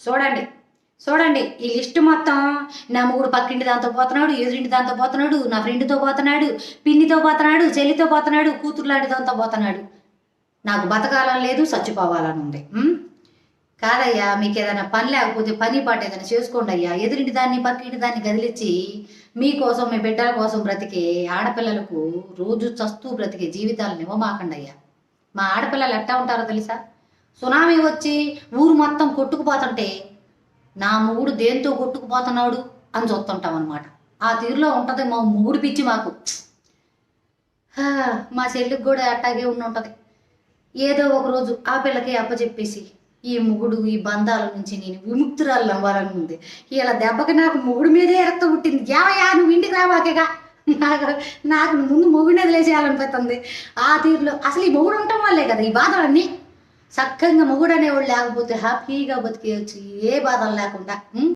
చూడండి చూడండి ఈ లిస్ట్ మొత్తం నా మూడు పక్కింటి దాంతో పోతున్నాడు ఎదురింటి దాంతో పోతున్నాడు నా ఫ్రెండ్తో పోతున్నాడు పిన్నితో పోతున్నాడు చెల్లితో పోతున్నాడు కూతురులాంటి దాంతో పోతున్నాడు. నాకు బతకాలని లేదు చచ్చిపోవాలని ఉంది. కాదయ్యా మీకు ఏదైనా పని లేకపోతే పని పాట ఏదైనా చేసుకోండి అయ్యా. ఎదురింటి దాన్ని పక్కింటి దాన్ని కదిలిచ్చి మీకోసం మీ బిడ్డల కోసం బ్రతికే ఆడపిల్లలకు రోజు చస్తూ బ్రతికే జీవితాలను ఇవ్వమాకండి అయ్యా మా ఆడపిల్లలు ఎట్టా ఉంటారో తెలుసా? సునామీ వచ్చి ఊరు మొత్తం కొట్టుకుపోతుంటే నా మొగుడు దేంతో కొట్టుకుపోతున్నాడు అని చూస్తుంటాం అనమాట ఆ తీరులో ఉంటుంది మా మొగుడు పిచ్చి మాకు. మా చెల్లికి కూడా అట్టాగే ఉండి ఉంటుంది. ఏదో ఒక రోజు ఆ పిల్లకి అప్పచెప్పేసి ఈ మొగుడు ఈ బంధాల నుంచి నేను విముక్తురాలు అవ్వాలని ఉంది. ఇలా దెబ్బకి నాకు మొగుడు మీదే రక్త పుట్టింది. యావయా నువ్వు ఇంటికి రావాకేగా? నాకు నాకు ముందు మొగుడిని వదిలేసేయాలనిపిస్తుంది. ఆ తీరులో అసలు ఈ మొగుడు ఉండటం వల్లే కదా ఈ బాధలన్నీ. చక్కగా మొగుడు అనేవాడు లేకపోతే హ్యాపీగా బతికేయచ్చు ఏ బాధలు లేకుండా